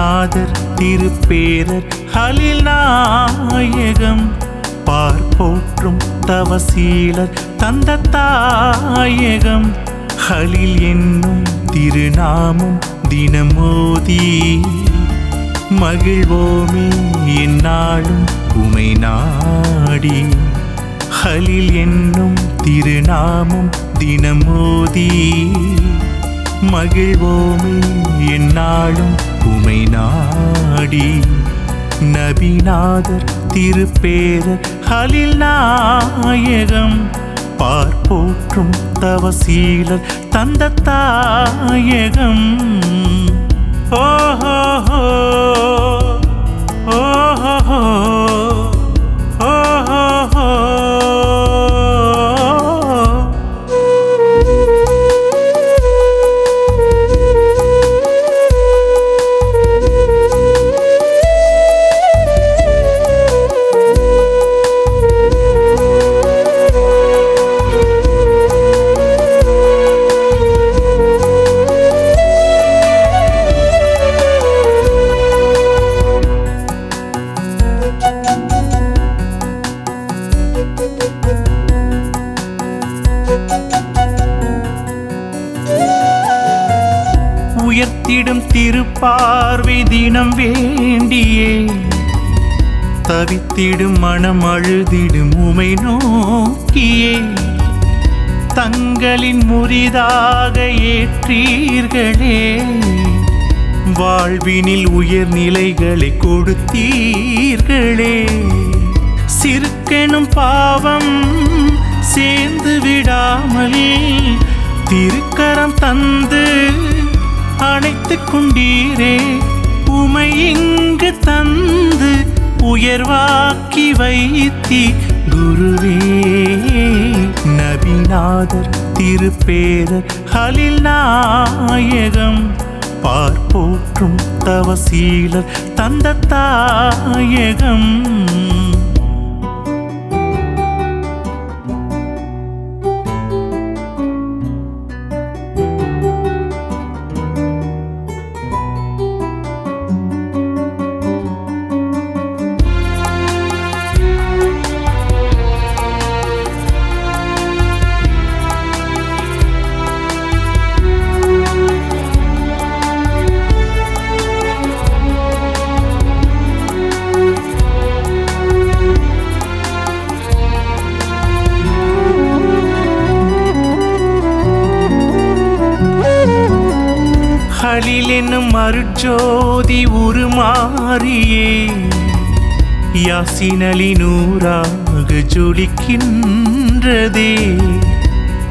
நாதர் திருப்பேரர் Halil நாயகம். பார்ப்போற்றும் தவசீலர் தந்த தாயகம் ஹலில் என்னும் திருநாமம் தினமோதி. மகிழ்வோமே என்னாலும் உமை நாடி. ஹலில் என்னும் திருநாமம் தினமோதி. மகிழ்வோமே என்னாலும் உமை நாடி. நபிநாதர் திருப்பேரர் ஹலில் நாயகம் பார்ப்போற்றும் தவசீலர் தந்த தாயகம். ஓஹோ உயர்த்திடும் திருப்பார்வை தினம் வேண்டியே. தவித்திடும் மனம் அழுதிடும் உமை நோக்கியே. தங்களின் முறிதாக ஏற்றீர்களே. வாழ்வினில் உயர்நிலைகளை கொடுத்தீர்களே. சிறுக்கெனும் பாவம் சேர்ந்து விடாமல் திருக்கரம் தந்து அணைத்துக் கொண்டீரே. உமை இங்கு தந்து உயர்வாக்கி வைத்தி. குருவே நபிநாதர் திருப்பேரர் ஹலில் நாயகம் பார்ப்போற்றும் தவசீலர் தந்த தாயகம் ஹலில் என்னும் அருட்ஜோதி உருமாறியே. யாசினலி நூறாக ஜொலிக்கின்றதே.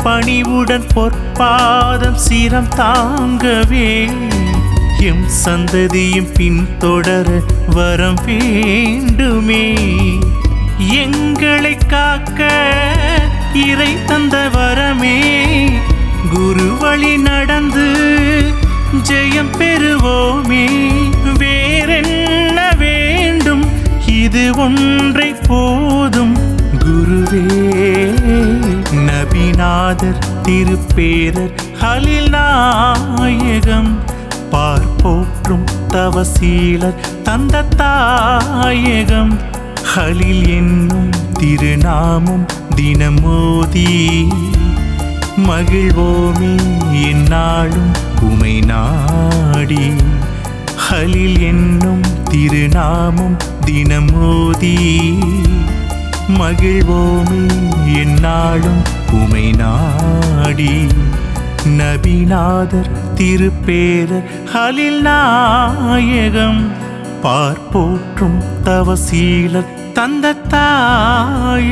பணிவுடன் பொற்பாதம் சிரம் தாங்கவே. எம் சந்ததியும் பின்தொடர வரம் வேண்டுமே. எங்களை காக்க இறை தந்த வரமே. குரு வழி நடந்து ஜெயம் பெறுவோமே. வேறென்ன வேண்டும்? இது ஒன்றை போதும். குருவே நபிநாதர் திருப்பேரர் ஹலில் நாயகம். பார்ப்போற்றும் தவசீலர் தந்த தாயகம் ஹலில் என்னும் திருநாமும் தினமோதி. மகிழ்வோமே என்னாலும் உமை நாடி. ஹலில் என்னும் திருநாமம் தினமோதி. மகிழ்வோமே என்னாலும் உமை நாடி. நபிநாதர் திருப்பேரர் ஹலில் நாயகம். பார்ப்போற்றும் தவசீலர் தந்த தாயகம்.